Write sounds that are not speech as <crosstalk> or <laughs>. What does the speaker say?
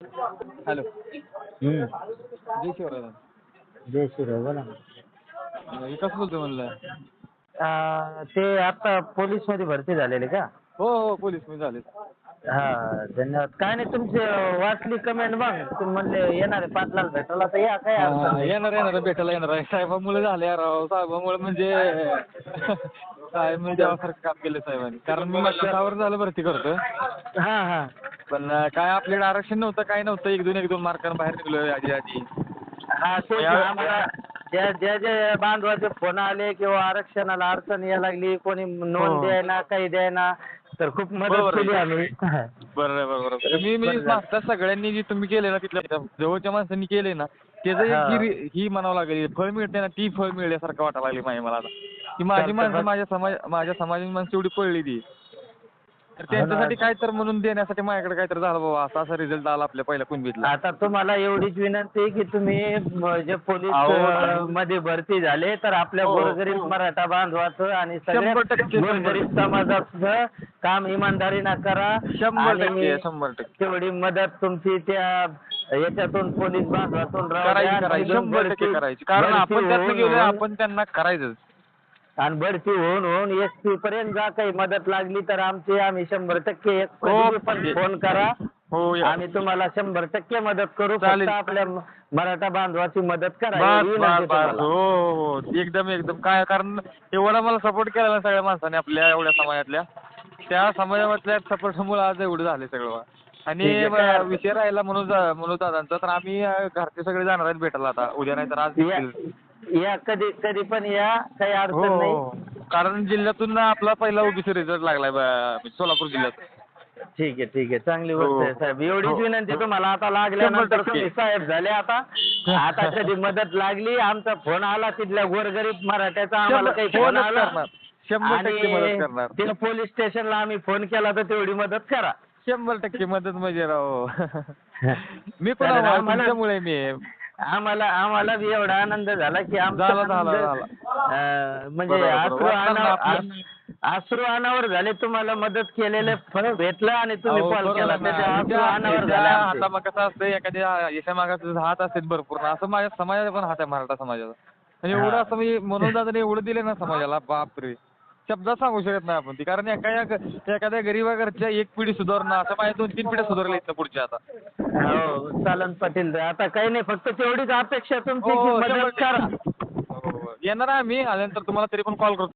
Hello. हम्म. जय शिवराय. जय शिवराय बोला. विकास बोलतो म्हणलं? अं, ते आता पोलीसमध्ये भरती झालेले का? हो हो पोलीस मी झाले. हा धन्यवाद. काय नाही तुमची अं, वाचली कमेंट मग तुम्ही म्हणले येणार आहे पाटलाला भेटायला. तर या काय अडचण नाही. येणार येणार भेटायला येणार आहे. साहेबामुळे झाले राव साहेबामुळे म्हणजे <laughs> साहेब म्हणजे देवासारखं काम केलं साहेबांनी. कारण मी वर्ष झालं भरती करतो हा हा. पण काय आपल्याकडे आरक्षण नव्हतं काय नव्हतं एक दोन एक दोन मार्कांना बाहेर निघलो आधी आधी हा ते या- आम्हाला ज्या ज्या ज्या बांधवाचे फोन आले किंवा आरक्षणाला अडचण यायला लागली कोणी नोंद हो. द्यायना काही द्यायना तर खूप मदत बरोबर आहे. केली आम्ही बरं. मी मी बरं. मागच्या सगळ्यांनी जे तुम्ही केले ना तिथल्या जवळच्या माणसांनी केले ना त्याचं एक हा. ही रि- ही म्हणावं लागेल फळ मिळते ना ती फळ मिळल्यासारखं वाटायला लागली माहिती मला आता की माझी माणसं. माझ्या समाज माझ्या समाजाची माणसं एवढी पळली ती तर त्यांच्यासाठी काय तर म्हणून देण्यासाठी माझ्याकडे काय तर झालं बाबा. असा असा रिझल्ट आला आपल्या पहिल्या कुणबीतला. आता तुम्हाला एवढीच विनंती आहे की तुम्ही म, जे पोलीस अहो, अ, मध्ये भरती झाले तर आपल्या हो. गोरगरीब मराठा बांधवाचं आणि सगळ्या शंभर टक्के, शंभर गोरगरीब समाजाचं काम इमानदारीनं करा. शंभर आणि टक्के शंभर टक्के. तेवढी मदत तुमची त्या याच्यातून पोलीस बांधवातून राहू द्या. करायची. शंभर टक्के भरती- करायची. कारण भरती आपण त्यातनं होऊन- गेलोय आपण त्यांना करायचंच. आणि भरती होऊन होऊन एस पी पर्यंत जा काही मदत लागली तर आमची आम्ही शंभर टक्के हो, पण म्हणजे- फोन करा हो या. आम्ही तुम्हाला शंभर टक्के मदत करू चालेल. फक्त आपल्या म- मराठा बांधवाची मदत करा बस एवढी बस विनंती बस तुम्हाला. हो हो हो. एकदम एकदम काय कारण एवढा मला सपोर्ट केला ना सगळ्या माणसाने आपल्या एवढ्या समाजातल्या त्या समाजामधल्या सपोर्टमुळे आज एवढं झाले सगळं. आणि ठीक आहे, काय अं, विषय राहिला म्हणून म्हणून दादांचा तर आम्ही अं, घरचे सगळे जाणार आहेत भेटायला आता उद्या नाही तर आज या. या कधी कधी पण या काही हो अडचण हो. नाही. कारण जिल्ह्यातून आपला पहिला ओबीसी रिझल्ट लागलाय ब- सोलापूर जिल्ह्यात. ठीक आहे ठीक आहे. चांगली हो. गोष्ट आहे साहेब. एवढीच हो. विनंती तुम्हाला. आता लागल्यानंतर शंभर टक्के. तुम्ही साहेब झाले आता. <laughs> आता कधी मदत लागली आमचा फोन आला तिथल्या गोरगरीब मराठ्याचा आम्हाला काही फोन फोनच आला. करणार शंभर टक्के मदत करणार. आणि तिला पोलीस स्टेशनला आम्ही फोन केला तर तेवढी मदत करा. शंभर टक्के मदत म्हणजे राव. <laughs> मी पण आम्हाला- आम्हाला- तुमच्यामुळे मी. आम्हाला आम्हाला बी एवढा आनंद झाला की आमचा झाला, झाला, आनंद, झाला. अं, म्हणजे बरोबर, अश्रू. वाटलं अनावर अश्रू अनावर झाले तुम्हाला मदत केलेले फळ भेटलं आणि तुम्ही अहो, कॉल बरोबर केला ना. त्याच्या अश्रू त्या- अनावर त्या झाले आमचे. आता मग कसं असतं एखाद्या यशामागाचे हात असतात भरपूर ना असं माझ्या समाजाचा पण हात आहे मराठा समाजाचा म्हणजे एवढं. असं मी म्हणून एवढं दिले ना समाजाला बापरे शब्दात सांगू शकत नाही आपण ती. कारण एका एखाद्या गरीबा घरच्या एक पिढी सुधारणं असं माझ्या दोन तीन पिढ्या सुधारल्या इथं पुढच्या आता. हो चालन पाटील आता काही नाही फक्त तेवढीच अपेक्षा तुमची हो, की शंभर मदत. करा. हो, हो. येणार आहे आम्ही आल्यानंतर तुम्हाला तरी पण कॉल करतो.